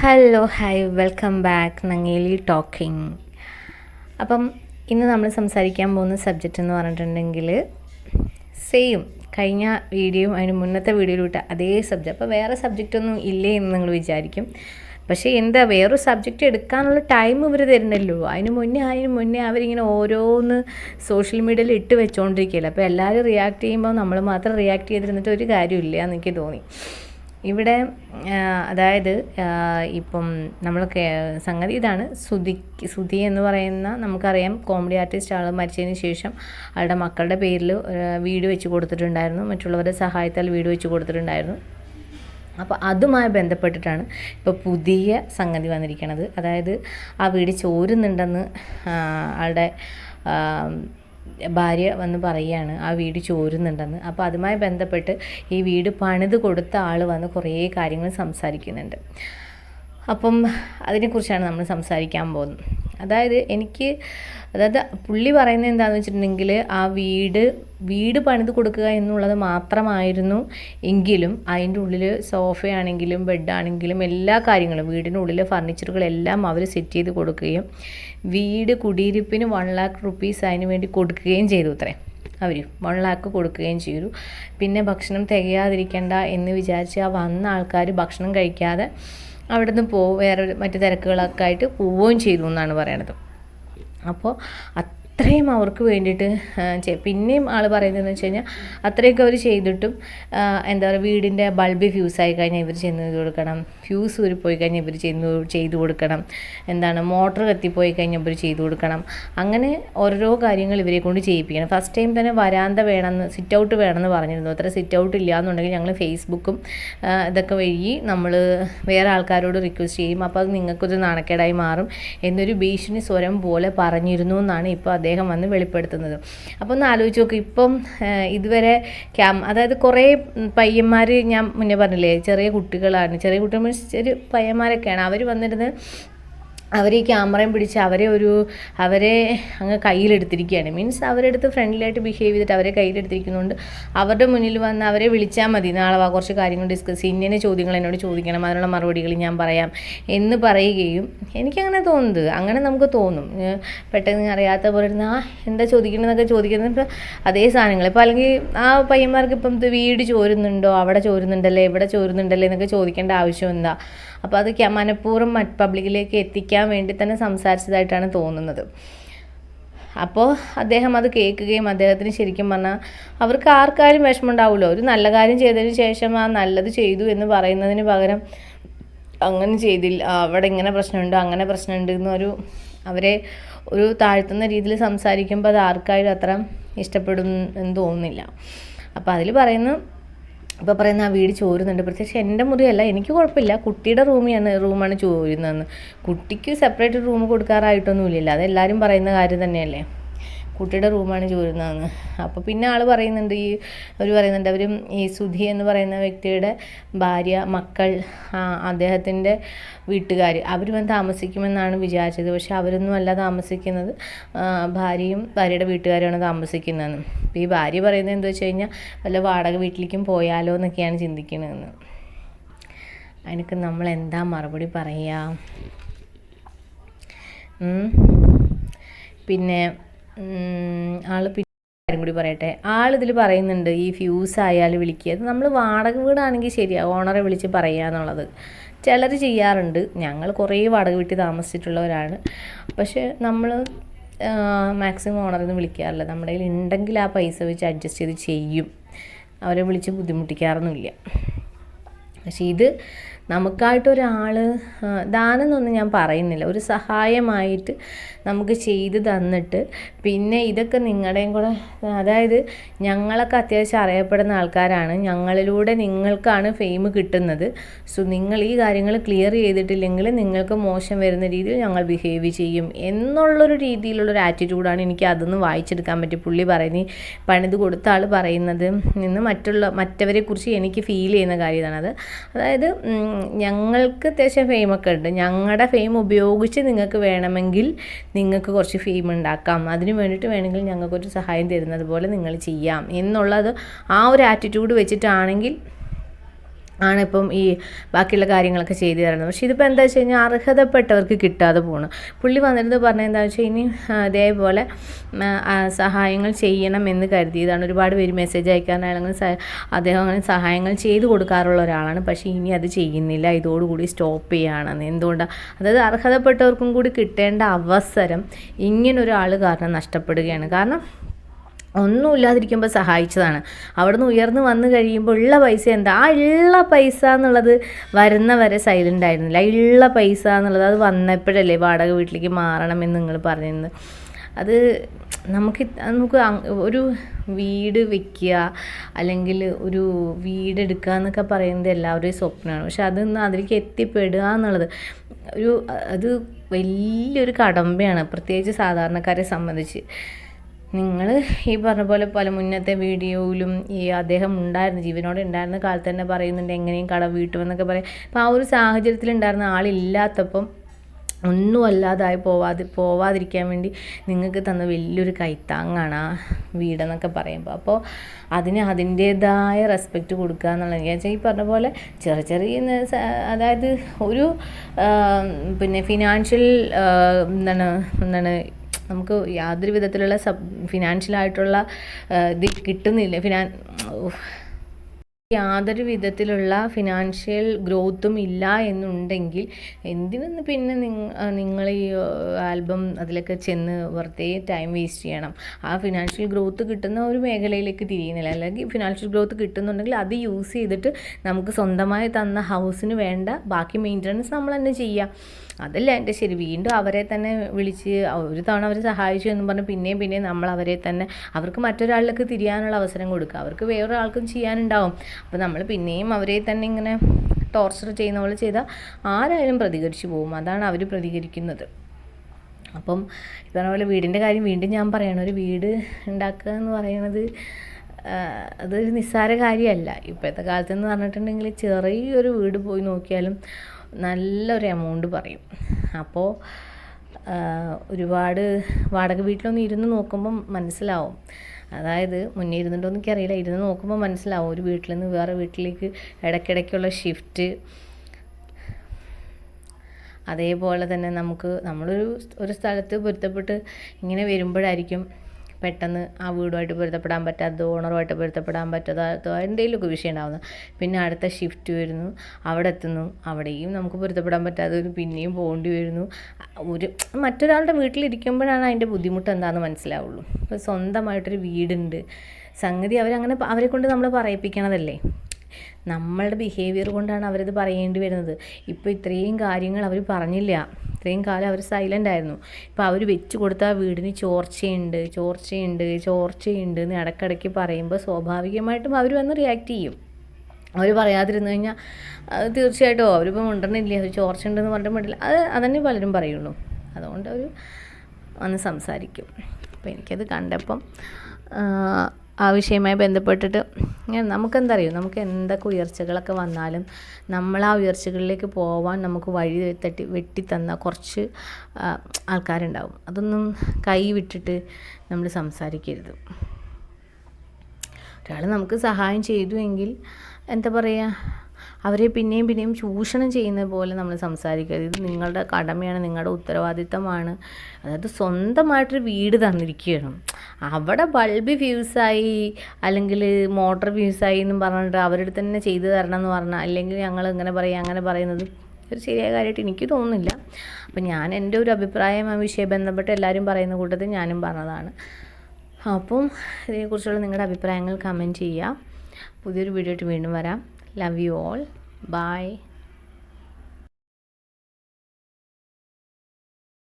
Hello hi welcome back Nangeli talking അപ്പം ഇന്ന് നമ്മൾ സംസാരിക്കാൻ പോകുന്ന സബ്ജക്റ്റ് എന്ന് പറഞ്ഞിട്ടുണ്ടെങ്കിൽ സെയിം കഴിഞ്ഞ വീഡിയോയും അതിന് മുന്നത്തെ വീഡിയോയിലോട്ട് അതേ സബ്ജക്റ്റ് അപ്പോൾ വേറെ സബ്ജക്റ്റ് ഒന്നും ഇല്ലേ എന്ന് നിങ്ങൾ വിചാരിക്കും. പക്ഷേ എന്താ വേറൊരു സബ്ജക്റ്റ് എടുക്കാനുള്ള ടൈം ഇവർ തരുന്നല്ലോ. അതിന് മുന്നേ അതിന് മുന്നേ അവരിങ്ങനെ ഓരോന്ന് സോഷ്യൽ മീഡിയയിൽ ഇട്ട് വെച്ചുകൊണ്ടിരിക്കുകയല്ലേ അപ്പോൾ എല്ലാവരും റിയാക്ട് ചെയ്യുമ്പോൾ നമ്മൾ മാത്രം റിയാക്ട് ചെയ്തിരുന്നിട്ട് ഒരു കാര്യമില്ല എന്ന് എനിക്ക് തോന്നി. ഇവിടെ അതായത് ഇപ്പം നമ്മൾ സംഗതി ഇതാണ്. സുതി സുതി എന്ന് പറയുന്ന നമുക്കറിയാം കോമഡി ആർട്ടിസ്റ്റ് ആൾ മരിച്ചതിന് ശേഷം ആളുടെ മക്കളുടെ പേരിൽ വീട് വെച്ച് കൊടുത്തിട്ടുണ്ടായിരുന്നു. മറ്റുള്ളവരുടെ സഹായത്താൽ വീട് വെച്ച് കൊടുത്തിട്ടുണ്ടായിരുന്നു. അപ്പോൾ അതുമായി ബന്ധപ്പെട്ടിട്ടാണ് ഇപ്പോൾ പുതിയ സംഗതി വന്നിരിക്കുന്നത് അതായത് ആ വീട് ചോരുന്നുണ്ടെന്ന് ആളുടെ ഭാര്യ വന്ന് പറയുകയാണ് ആ വീട് ചോരുന്നുണ്ടെന്ന്. അപ്പോൾ അതുമായി ബന്ധപ്പെട്ട് ഈ വീട് പണിത് കൊടുത്ത ആൾ വന്ന് കുറേ കാര്യങ്ങൾ സംസാരിക്കുന്നുണ്ട്. അപ്പം അതിനെക്കുറിച്ചാണ് നമ്മൾ സംസാരിക്കാൻ പോകുന്നത്. അതായത് എനിക്ക് അതായത് പുള്ളി പറയുന്നത് എന്താണെന്ന് വെച്ചിട്ടുണ്ടെങ്കിൽ ആ വീട് വീട് പണിത് കൊടുക്കുക എന്നുള്ളത് മാത്രമായിരുന്നു എങ്കിലും അതിന്റെ ഉള്ളിൽ സോഫയാണെങ്കിലും ബെഡാണെങ്കിലും എല്ലാ കാര്യങ്ങളും വീടിന്റെ ഉള്ളിലെ ഫർണിച്ചറുകളെല്ലാം അവർ സെറ്റ് ചെയ്ത് കൊടുക്കുകയും വീട് കുടിയിരിപ്പിന് വൺ ലാക്ക് റുപ്പീസ് അതിന് വേണ്ടി കൊടുക്കുകയും ചെയ്തു അത്രേ. അവർ വൺ ലാക്ക് കൊടുക്കുകയും ചെയ്തു. പിന്നെ ഭക്ഷണം തികയാതിരിക്കണ്ട എന്ന് വിചാരിച്ച് ആ വന്ന ആൾക്കാർ ഭക്ഷണം കഴിക്കാതെ അവിടെ നിന്ന് പോ വേറെ മറ്റു തിരക്കുകളൊക്കെ ആയിട്ട് പോവുകയും ചെയ്തു എന്നാണ് പറയണത്. അപ്പോൾ അത്രയും അവർക്ക് വേണ്ടിയിട്ട് പിന്നെയും ആൾ പറയുന്നതെന്ന് വെച്ച് കഴിഞ്ഞാൽ അത്രയൊക്കെ അവർ ചെയ്തിട്ടും എന്താ പറയുക വീടിന്റെ ബൾബ് ഫ്യൂസ് ആയി കഴിഞ്ഞാൽ ഇവർ ചെന്ന് കൊടുക്കണം. ഫ്യൂസ് ഊരിപ്പോയി കഴിഞ്ഞാൽ ഇവർ ചെന്ന് ചെയ്തു കൊടുക്കണം. എന്താണ് മോട്ടർ കത്തിപ്പോയി കഴിഞ്ഞാൽ ഇവർ ചെയ്തു കൊടുക്കണം. അങ്ങനെ ഓരോരോ കാര്യങ്ങൾ ഇവരെ കൊണ്ട് ചെയ്യിപ്പിക്കണം. ഫസ്റ്റ് ടൈം തന്നെ വരാന്ത വേണമെന്ന് സിറ്റ് ഔട്ട് വേണമെന്ന് പറഞ്ഞിരുന്നു. അത്ര സിറ്റ് ഔട്ട് ഇല്ല എന്നുണ്ടെങ്കിൽ ഞങ്ങൾ ഫേസ്ബുക്കും ഇതൊക്കെ വഴി നമ്മൾ വേറെ ആൾക്കാരോട് റിക്വസ്റ്റ് ചെയ്യും. അപ്പോൾ അത് നിങ്ങൾക്കൊരു നാണക്കേടായി മാറും എന്നൊരു ഭീഷണി സ്വരം പോലെ പറഞ്ഞിരുന്നു എന്നാണ് ഇപ്പോൾ അദ്ദേഹം വന്ന് വെളിപ്പെടുത്തുന്നത്. അപ്പോൾ ഒന്ന് ആലോചിച്ച് നോക്ക്. ഇപ്പം ഇതുവരെ ക്യാം അതായത് കുറേ പയ്യന്മാർ ഞാൻ മുന്നേ പറഞ്ഞില്ലേ ചെറിയ കുട്ടികളാണ്. ചെറിയ കുട്ടികൾ ചെറിയ പയ്യന്മാരൊക്കെയാണ്. അവർ വന്നിരുന്ന് അവർ ഈ ക്യാമറയും പിടിച്ച് അവരെ ഒരു അവരെ അങ്ങ് കയ്യിലെടുത്തിരിക്കുകയാണ്. മീൻസ് അവരെടുത്ത് ഫ്രണ്ട്ലിയായിട്ട് ബിഹേവ് ചെയ്തിട്ട് അവരെ കയ്യിലെടുത്തിരിക്കുന്നുണ്ട്. അവരുടെ മുന്നിൽ വന്ന് അവരെ വിളിച്ചാൽ മതി. നാളെ വാ കുറച്ച് കാര്യങ്ങൾ ഡിസ്കസ് ഇന്ന ചോദ്യങ്ങൾ എന്നോട് ചോദിക്കണം. അതിനുള്ള മറുപടികൾ ഞാൻ പറയാം എന്ന് പറയുകയും എനിക്കങ്ങനെ തോന്നുന്നത്. അങ്ങനെ നമുക്ക് തോന്നും. പെട്ടെന്ന് അറിയാത്ത പോലെ ഇരുന്ന് ആ എന്താ ചോദിക്കണമെന്നൊക്കെ ചോദിക്കുന്നത്? അതേ സാധനങ്ങൾ. ഇപ്പോൾ അല്ലെങ്കിൽ ആ പയ്യന്മാർക്ക് ഇപ്പം വീട് ചോരുന്നുണ്ടോ? അവിടെ ചോരുന്നുണ്ടല്ലേ? ഇവിടെ ചോരുന്നുണ്ടല്ലേ? എന്നൊക്കെ ചോദിക്കേണ്ട ആവശ്യം എന്താ? അപ്പോൾ അത് മനഃപൂർവം പബ്ലിക്കിലേക്ക് എത്തിക്കാൻ വേണ്ടി തന്നെ സംസാരിച്ചതായിട്ടാണ് തോന്നുന്നത്. അപ്പോൾ അദ്ദേഹം അത് കേൾക്കുകയും അദ്ദേഹത്തിന് ശരിക്കും പറഞ്ഞാൽ അവർക്ക് ആർക്കാരും വിഷമം ഉണ്ടാവുമല്ലോ ഒരു നല്ല കാര്യം ചെയ്തതിന് ശേഷം ആ നല്ലത് ചെയ്തു എന്ന് പറയുന്നതിന് പകരം അങ്ങനെ ചെയ്തില്ല. അവിടെ ഇങ്ങനെ പ്രശ്നമുണ്ട് അങ്ങനെ പ്രശ്നമുണ്ട് എന്നൊരു അവരെ ഒരു താഴ്ത്തുന്ന രീതിയിൽ സംസാരിക്കുമ്പോൾ അത് ആർക്കായാലും അത്ര ഇഷ്ടപ്പെടും എന്ന് തോന്നുന്നില്ല. അപ്പോൾ അതിൽ പറയുന്നു ഇപ്പോൾ പറയുന്ന ആ വീട് ചോരുന്നുണ്ട്. പ്രത്യേകിച്ച് എന്റെ മുറിയല്ല എനിക്ക് കുഴപ്പമില്ല. കുട്ടിയുടെ റൂമിയാണ് റൂമാണ് ചോരുന്നതെന്ന് കുട്ടിക്ക് സെപ്പറേറ്റ് റൂം കൊടുക്കാറായിട്ടൊന്നുമില്ലല്ലോ. അതെല്ലാവരും പറയുന്ന കാര്യം തന്നെയല്ലേ? കുട്ടിയുടെ റൂമാണ് ചോരുന്നതെന്ന്. അപ്പോൾ പിന്നെ ആൾ പറയുന്നുണ്ട് ഈ അവർ പറയുന്നുണ്ട് അവരും ഈ സുധി എന്ന് പറയുന്ന വ്യക്തിയുടെ ഭാര്യ മക്കൾ അദ്ദേഹത്തിന്റെ വീട്ടുകാർ അവർ താമസിക്കുമെന്നാണ് വിചാരിച്ചത്. പക്ഷെ അവരൊന്നും അല്ല താമസിക്കുന്നത്. ഭാര്യയും ഭാര്യയുടെ വീട്ടുകാരുമാണ് താമസിക്കുന്നതെന്ന്. അപ്പോൾ ഈ ഭാര്യ പറയുന്നത് എന്താ വെച്ച് കഴിഞ്ഞാൽ വല്ല വാടക വീട്ടിലേക്കും പോയാലോ എന്നൊക്കെയാണ് ചിന്തിക്കുന്നതെന്ന്. അതിനൊക്കെ നമ്മൾ എന്താ മറുപടി പറയുക. പിന്നെ ആൾ കാര്യം കൂടി പറയട്ടെ. ആളിതിൽ പറയുന്നുണ്ട് ഈ ഫ്യൂസ് ആയാൽ വിളിക്കുക. അത് നമ്മൾ വാടക വീടാണെങ്കിൽ ശരിയാണ് ഓണറെ വിളിച്ച് പറയുക എന്നുള്ളത്. ചിലർ ചെയ്യാറുണ്ട്. ഞങ്ങൾ കുറേ വാടക വീട്ടിൽ താമസിച്ചിട്ടുള്ളവരാണ്. പക്ഷേ നമ്മൾ മാക്സിമം ഓണറിൽ നിന്ന് വിളിക്കാറില്ല. നമ്മുടെ കയ്യിൽ ഉണ്ടെങ്കിൽ ആ പൈസ വെച്ച് അഡ്ജസ്റ്റ് ചെയ്ത് ചെയ്യും. അവരെ വിളിച്ച് ബുദ്ധിമുട്ടിക്കാറൊന്നുമില്ല. പക്ഷേ ഇത് നമുക്കായിട്ടൊരാൾ ദാനം എന്നൊന്നും ഞാൻ പറയുന്നില്ല. ഒരു സഹായമായിട്ട് നമുക്ക് ചെയ്ത് തന്നിട്ട് പിന്നെ ഇതൊക്കെ നിങ്ങളുടെയും കൂടെ അതായത് ഞങ്ങളൊക്കെ അത്യാവശ്യം അറിയപ്പെടുന്ന ആൾക്കാരാണ്. ഞങ്ങളിലൂടെ നിങ്ങൾക്കാണ് ഫെയിം കിട്ടുന്നത്. സോ നിങ്ങൾ ഈ കാര്യങ്ങൾ ക്ലിയർ ചെയ്തിട്ടില്ലെങ്കിൽ നിങ്ങൾക്ക് മോശം വരുന്ന രീതിയിൽ ഞങ്ങൾ ബിഹേവ് ചെയ്യും എന്നുള്ളൊരു രീതിയിലുള്ളൊരു ആറ്റിറ്റ്യൂഡാണ് എനിക്ക് അതൊന്ന് വായിച്ചെടുക്കാൻ പറ്റി. പുള്ളി പറയുന്നത് പണിത് കൊടുത്ത ആൾ പറയുന്നത് നിന്ന് മറ്റുള്ള മറ്റവരെക്കുറിച്ച് എനിക്ക് ഫീൽ ചെയ്യുന്ന കാര്യമാണ് അത്. അതായത് ഞങ്ങൾക്ക് അത്യാവശ്യം ഫെയിമൊക്കെ ഉണ്ട്. ഞങ്ങളുടെ ഫെയിം ഉപയോഗിച്ച് നിങ്ങൾക്ക് വേണമെങ്കിൽ നിങ്ങൾക്ക് കുറച്ച് ഫെയിം ഉണ്ടാക്കാം. അതിന് വേണ്ടിയിട്ട് വേണമെങ്കിൽ ഞങ്ങൾക്കൊരു സഹായം തരുന്നത് പോലെ നിങ്ങൾ ചെയ്യാം. എന്നുള്ളത് ആ ഒരു ആറ്റിറ്റ്യൂഡ് വെച്ചിട്ടാണെങ്കിൽ ആണ് ഇപ്പം ഈ ബാക്കിയുള്ള കാര്യങ്ങളൊക്കെ ചെയ്തു തരുന്നത്. പക്ഷേ ഇതിപ്പോൾ എന്താ വെച്ച് കഴിഞ്ഞാൽ അർഹതപ്പെട്ടവർക്ക് കിട്ടാതെ പോകണം പുള്ളി വന്നിരുന്നത് പറഞ്ഞത് എന്താ വെച്ചാൽ ഇനി ആ, സഹായങ്ങൾ ചെയ്യണം എന്ന് കരുതിയതാണ്. ഒരുപാട് പേര് മെസ്സേജ് അയക്കാനാണെങ്കിൽ അദ്ദേഹം അങ്ങനെ സഹായങ്ങൾ ചെയ്തു കൊടുക്കാറുള്ള ഒരാളാണ്. പക്ഷേ ഇനി അത് ചെയ്യുന്നില്ല. ഇതോടുകൂടി സ്റ്റോപ്പ് ചെയ്യുകയാണെന്ന് എന്തുകൊണ്ടാണ് അതായത് അർഹതപ്പെട്ടവർക്കും കൂടി കിട്ടേണ്ട അവസരം ഇങ്ങനൊരാൾ കാരണം നഷ്ടപ്പെടുകയാണ്. കാരണം ഒന്നുമില്ലാതിരിക്കുമ്പോൾ സഹായിച്ചതാണ്. അവിടുന്ന് ഉയർന്നു വന്നു കഴിയുമ്പോൾ ഉള്ള പൈസ എന്താ? ആ ഉള്ള പൈസ എന്നുള്ളത് വരുന്നവരെ സൈലന്റ് ആയിരുന്നില്ല. ഉള്ള പൈസ എന്നുള്ളത് അത് വന്നപ്പോഴല്ലേ വാടക വീട്ടിലേക്ക് മാറണം എന്ന് നിങ്ങൾ പറഞ്ഞിരുന്നത്. അത് നമുക്ക് നമുക്ക് ഒരു വീട് വെക്കുക അല്ലെങ്കിൽ ഒരു വീടെടുക്കുക എന്നൊക്കെ പറയുന്നത് എല്ലാവരുടെയും സ്വപ്നമാണ്. പക്ഷെ അതൊന്ന് അതിലേക്ക് എത്തിപ്പെടുക എന്നുള്ളത് ഒരു അത് വലിയൊരു കടമ്പയാണ്. പ്രത്യേകിച്ച് സാധാരണക്കാരെ സംബന്ധിച്ച്. നിങ്ങൾ ഈ പറഞ്ഞ പോലെ പല മുന്നത്തെ വീഡിയോയിലും ഈ അദ്ദേഹം ഉണ്ടായിരുന്നു ജീവനോടെ ഉണ്ടായിരുന്ന കാലത്ത് തന്നെ പറയുന്നുണ്ട് എങ്ങനെയും കട വീട്ടുമെന്നൊക്കെ പറയും. അപ്പോൾ ആ ഒരു സാഹചര്യത്തിൽ ഉണ്ടായിരുന്ന ആളില്ലാത്തപ്പം ഒന്നും അല്ലാതായി പോവാതി പോവാതിരിക്കാൻ വേണ്ടി നിങ്ങൾക്ക് തന്ന വലിയൊരു കൈത്താങ്ങാണ് ആ വീടെന്നൊക്കെ പറയുമ്പോൾ അപ്പോൾ അതിന് അതിന്റേതായ റെസ്പെക്റ്റ് കൊടുക്കുക എന്നുള്ളത്. എന്ന് വെച്ചാൽ ഈ പറഞ്ഞ പോലെ ചെറിയ ചെറിയ അതായത് ഒരു പിന്നെ ഫിനാൻഷ്യൽ എന്താണ് എന്താണ് നമുക്ക് യാതൊരു വിധത്തിലുള്ള സബ് ഫിനാൻഷ്യലായിട്ടുള്ള ഇത് കിട്ടുന്നില്ല ഫിനാൻ. യാതൊരു വിധത്തിലുള്ള ഫിനാൻഷ്യൽ ഗ്രോത്തും ഇല്ല എന്നുണ്ടെങ്കിൽ എന്തിനൊന്ന് പിന്നെ നിങ്ങൾ ഈ ആൽബം അതിലൊക്കെ ചെന്ന് വെറുതെ ടൈം വേസ്റ്റ് ചെയ്യണം. ആ ഫിനാൻഷ്യൽ ഗ്രോത്ത് കിട്ടുന്ന ഒരു മേഖലയിലേക്ക് തിരിയുന്നില്ല. അല്ലെങ്കിൽ ഫിനാൻഷ്യൽ ഗ്രോത്ത് കിട്ടുന്നുണ്ടെങ്കിൽ അത് യൂസ് ചെയ്തിട്ട് നമുക്ക് സ്വന്തമായി തന്ന ഹൗസിന് വേണ്ട ബാക്കി മെയിന്റനൻസ് നമ്മൾ തന്നെ ചെയ്യാം. അതല്ല എന്റെ ശരി. വീണ്ടും അവരെ തന്നെ വിളിച്ച് ഒരു തവണ അവരെ സഹായിച്ചു എന്ന് പറഞ്ഞ് പിന്നെയും പിന്നെയും നമ്മൾ അവരെ തന്നെ അവർക്ക് മറ്റൊരാളിലേക്ക് തിരിയാനുള്ള അവസരം കൊടുക്കുക. അവർക്ക് വേറൊരാൾക്കും ചെയ്യാനുണ്ടാവും. അപ്പോൾ നമ്മൾ പിന്നെയും അവരെ തന്നെ ഇങ്ങനെ ടോർച്ചർ ചെയ്യുന്ന പോലെ ചെയ്താൽ ആരായാലും പ്രതികരിച്ചു പോകും. അതാണ് അവർ പ്രതികരിക്കുന്നത്. അപ്പം പറഞ്ഞ പോലെ വീടിന്റെ കാര്യം വീണ്ടും ഞാൻ പറയണം. ഒരു വീട് ഉണ്ടാക്കുക എന്ന് പറയുന്നത് അതൊരു നിസ്സാര കാര്യമല്ല ഇപ്പോഴത്തെ കാലത്ത് എന്ന് പറഞ്ഞിട്ടുണ്ടെങ്കിൽ ചെറിയൊരു വീട് പോയി നോക്കിയാലും നല്ലൊരു എമൗണ്ട് പറയും. അപ്പോൾ ഒരുപാട് വാടക വീട്ടിലൊന്ന് ഇരുന്ന് നോക്കുമ്പം മനസ്സിലാവും. അതായത് മുന്നേ ഇരുന്നുണ്ടോ എനിക്കറിയില്ല. ഇരുന്ന് നോക്കുമ്പോൾ മനസ്സിലാവും. ഒരു വീട്ടിൽ നിന്ന് വേറെ വീട്ടിലേക്ക് ഇടയ്ക്കിടയ്ക്കുള്ള ഷിഫ്റ്റ് അതേപോലെ തന്നെ നമുക്ക് നമ്മളൊരു ഒരു സ്ഥലത്ത് പൊരുത്തപ്പെട്ട് ഇങ്ങനെ വരുമ്പോഴായിരിക്കും പെട്ടെന്ന് ആ വീടുമായിട്ട് പൊരുത്തപ്പെടാൻ പറ്റാത്തത് ഓണറുമായിട്ട് പൊരുത്തപ്പെടാൻ പറ്റാത്തതോ എന്തെങ്കിലുമൊക്കെ വിഷയം ഉണ്ടാകുന്നത് പിന്നെ അടുത്ത ഷിഫ്റ്റ് വരുന്നു അവിടെ എത്തുന്നു അവിടെയും നമുക്ക് പൊരുത്തപ്പെടാൻ പറ്റാതെ പിന്നെയും പോകേണ്ടി വരുന്നു. ഒരു മറ്റൊരാളുടെ വീട്ടിലിരിക്കുമ്പോഴാണ് അതിന്റെ ബുദ്ധിമുട്ട് എന്താണെന്ന് മനസ്സിലാവുള്ളൂ. ഇപ്പോൾ സ്വന്തമായിട്ടൊരു വീടുണ്ട്. സംഗതി അവരങ്ങനെ അവരെ കൊണ്ട് നമ്മൾ പറയിപ്പിക്കണതല്ലേ. നമ്മളുടെ ബിഹേവിയർ കൊണ്ടാണ് അവരത് പറയേണ്ടി വരുന്നത്. ഇപ്പോൾ ഇത്രയും കാര്യങ്ങൾ അവർ പറഞ്ഞില്ല. ഇത്രയും കാലം അവർ സൈലന്റ് ആയിരുന്നു. ഇപ്പോൾ അവർ വെച്ച് കൊടുത്ത ആ വീടിന് ചോർച്ചയുണ്ട് ചോർച്ചയുണ്ട് ചോർച്ചയുണ്ട് എന്ന് ഇടയ്ക്കിടയ്ക്ക് പറയുമ്പോൾ സ്വാഭാവികമായിട്ടും അവർ വന്ന് റിയാക്ട് ചെയ്യും. അവർ പറയാതിരുന്നു കഴിഞ്ഞാൽ തീർച്ചയായിട്ടും അവരിപ്പോൾ മിണ്ടണില്ല ചോർച്ച ഉണ്ടെന്ന് പറഞ്ഞിട്ട് പറ്റില്ല അത് അതന്നെ പലരും പറയുള്ളൂ. അതുകൊണ്ട് അവർ വന്ന് സംസാരിക്കും. അപ്പോൾ എനിക്കത് കണ്ടപ്പം ആ, ആ വിഷയവുമായി ബന്ധപ്പെട്ടിട്ട് നമുക്കെന്തറിയും? നമുക്കെന്താ അറിയോ നമുക്ക് എന്തൊക്കെ ഉയർച്ചകളൊക്കെ വന്നാലും നമ്മൾ ആ ഉയർച്ചകളിലേക്ക് പോവാൻ നമുക്ക് വഴി തട്ടി വെട്ടിത്തന്ന കുറച്ച് ആൾക്കാരുണ്ടാവും. അതൊന്നും കൈ വിട്ടിട്ട് നമ്മൾ സംസാരിക്കരുത്. ഒരാൾ നമുക്ക് സഹായം ചെയ്തു എങ്കിൽ എന്താ പറയുക അവരെ പിന്നെയും പിന്നെയും ചൂഷണം ചെയ്യുന്ന പോലെ നമ്മൾ സംസാരിക്കരുത്. ഇത് നിങ്ങളുടെ കടമയാണ് നിങ്ങളുടെ ഉത്തരവാദിത്തമാണ്. അതായത് സ്വന്തമായിട്ടൊരു വീട് തന്നിരിക്കുകയാണ്. അവിടെ ബൾബ് ഫ്യൂസായി അല്ലെങ്കിൽ മോട്ടർ ഫ്യൂസായി എന്നും പറഞ്ഞിട്ട് അവരുടെ തന്നെ ചെയ്തു തരണം എന്ന് പറഞ്ഞാൽ അല്ലെങ്കിൽ ഞങ്ങൾ ഇങ്ങനെ പറയുക അങ്ങനെ പറയുന്നത് ഒരു ശരിയായ കാര്യമായിട്ട് എനിക്ക് തോന്നുന്നില്ല. അപ്പം ഞാൻ എന്റെ ഒരു അഭിപ്രായം ആ വിഷയം ബന്ധപ്പെട്ട് എല്ലാവരും പറയുന്ന കൂട്ടത്തിൽ ഞാനും പറഞ്ഞതാണ്. അപ്പം ഇതിനെക്കുറിച്ചുള്ള നിങ്ങളുടെ അഭിപ്രായങ്ങൾ കമന്റ് ചെയ്യുക. പുതിയൊരു വീഡിയോ ആയിട്ട് വീണ്ടും വരാം. Love you all. Bye.